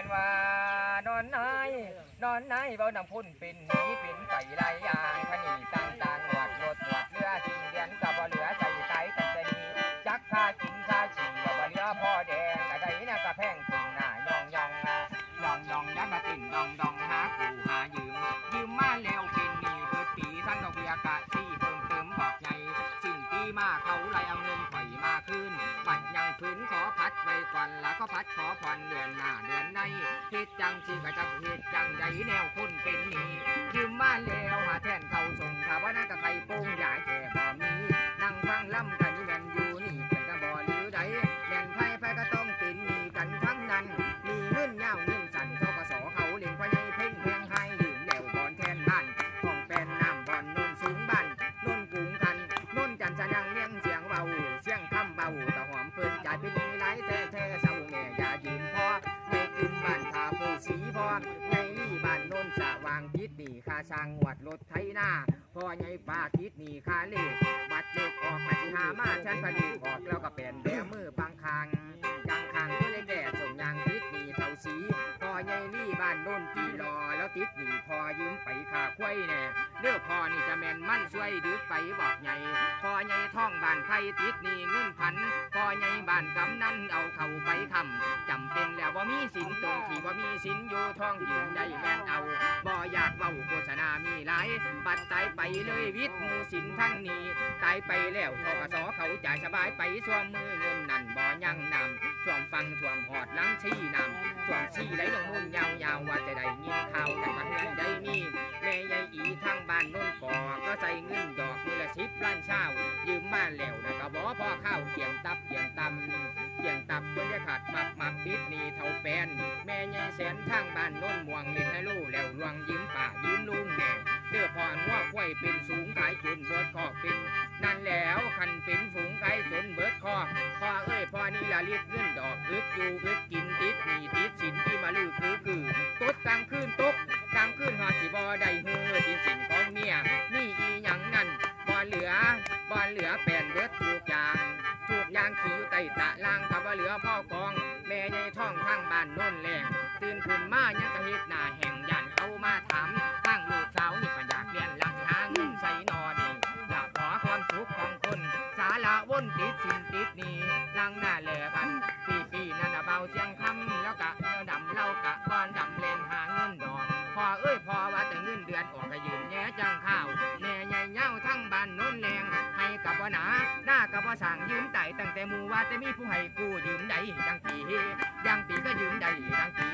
นอนนายนอนนายเบานำพุ่นเป็นหนีเป็นไปหลายอย่างพนีต่างต่างหวัดรถหวัดเรือสิ่งเดียนกับบ่เหลือใจไตตั้งแต่นี้จักค่ากินค่าฉี่กับบ่เหลือพ่อแดงกะไดน่ะกระแพงถึงหน้ายองยองอะยองยองยักมาติ่นดองดองหากูหายืมยืมมาแล้วเป็นหนี้เบิดปีทั้งดอกเบี้ยกะที่เพิ่มเติมบอกใหญ่สิ้นปีมาเขาไล่เอาเงิน ก็พัดขอผ่อนเดือนหน้าเดือนในเฮ็ดจังสิกะจักเฮ็ดจังใดแนวคนเป็นนี้ยืมมาแล้วหาแทนเขาส่งถ้าว่านั่นก็ใครโป้งยายแก่บ่มีนั่งฟังล่ำกันนี่แมนอยู่นี่เป็นตะบ่หรือใดแมนไผไผก็ต้องเป็นหนี้กันทั้งนั้น มีเงินยาเงินสั่นทกสเขาเลี้ยงพ่อใหญ่เพ่งแพงให้ยืมแล้วบอนแทนบ้านของแปนน้ำบอนโนนสูงบ้านโนนกุงกันโนนจันทร์ยังเลี้ยงเสียงเบาเสียงคำเบาตะหอมเพิ่นจ่ายเป็น สีพอในลี่บ้านโนนสว่างพิษนี่ค่าช่างวัดรถไถนาพอใหญ่ฟ้าทิศนี่ค่าเลขบัตรเลขออกมาสิหามาชั้นผลิตออกแล้วก็เป็นแบมือบางคางยางคางก็เลยแก่ส่งยางพิษนี่เท่าสีพอใหญ่ลี่บ้านโน่นจีรอแล้วติดนีพอยืมไปขาควยแน่เด้อพอนี่จะแม่นมั่นช่วยดึกไปบอกใหญ่พอใหญ่ท่องบ้านไผ่ติดนี่เงินพันพอใหญ่บ้านกำนันเอาเข้าไปคำจำเป็นแล้วว่ามีสินตรง ที่ว่ามีสินอยู่ท่องยืมได้แม่นเอาบ่อยากเว้าโฆษณามีหลายบัดตายไปเลยวิทย์มูสินทั้งนี้ตายไปแล้วทกสเขาจ่ายสบายไปสวมมือเงินนั่นบ่ยังนำท่วมฟังท่วมหอดลังชี้นำช่วงสี่ไหลลงมุ่นยาวๆว่าจะได้ยินข่าวแต่มาเฮือนได้มีแม่ใหญ่อีทางบ้านโน้นก่อก็ใส่เงินดอกมือละสิบล้านเช้า ยืมมาแล้วนะก็บอกพ่อข้าวเกี่ยงตับเกี่ยงตำเกี่ยงตับจนจะขาดมักบมับติดนี่เท่าแปนแม่ใหญ่แสนทางบ้านน้นม่วงเล่นให้ลูกแล้วลวงยืมป่ายืมลุงแน่เด้อพ่อหัวควายเป็นสูงขายจนเบิดคอเป็นนั่นแล้วคันเป็นฝูงไก่จนเบิดคอพ่อเอ้ยพ่อนี่ละเรียกเงินดอกอึดอยู่อึดกินติดหนี่ติดสินที่มาลือคือคือตดกลางคืนตกกลางคืนหอดสิบ่ได้เฮือดินสินของเมียนี่อีหยังนั่น บ่เหลือบ่เหลือแปลนเบิดทุกอย่างทุกอย่างขี่อยู่ใต้ตะล่างถ้าบ่เหลือพ่อกอง แม่ใหญ่ท้องทางบ้านโน่นแรงตื่นขึ้นมายังกะเฮ็ดหน้าแห่งยันเขามาถามทางลูกสาวนี่ก็อยากเรียนหลังหาเงินใส่นอดีอยากขอความสุขของคน สาระวนติดสินติดนี้ลังหน้าแหลกันปีปีนั่นน่ะเบาเสียง หนาหน้ากับว่าสั่งยืมไต่ตั้งแต่มู่ว่าจะมีผู้ให้กู้ยืมใดยังปียังปีก็ยืมใดดังปี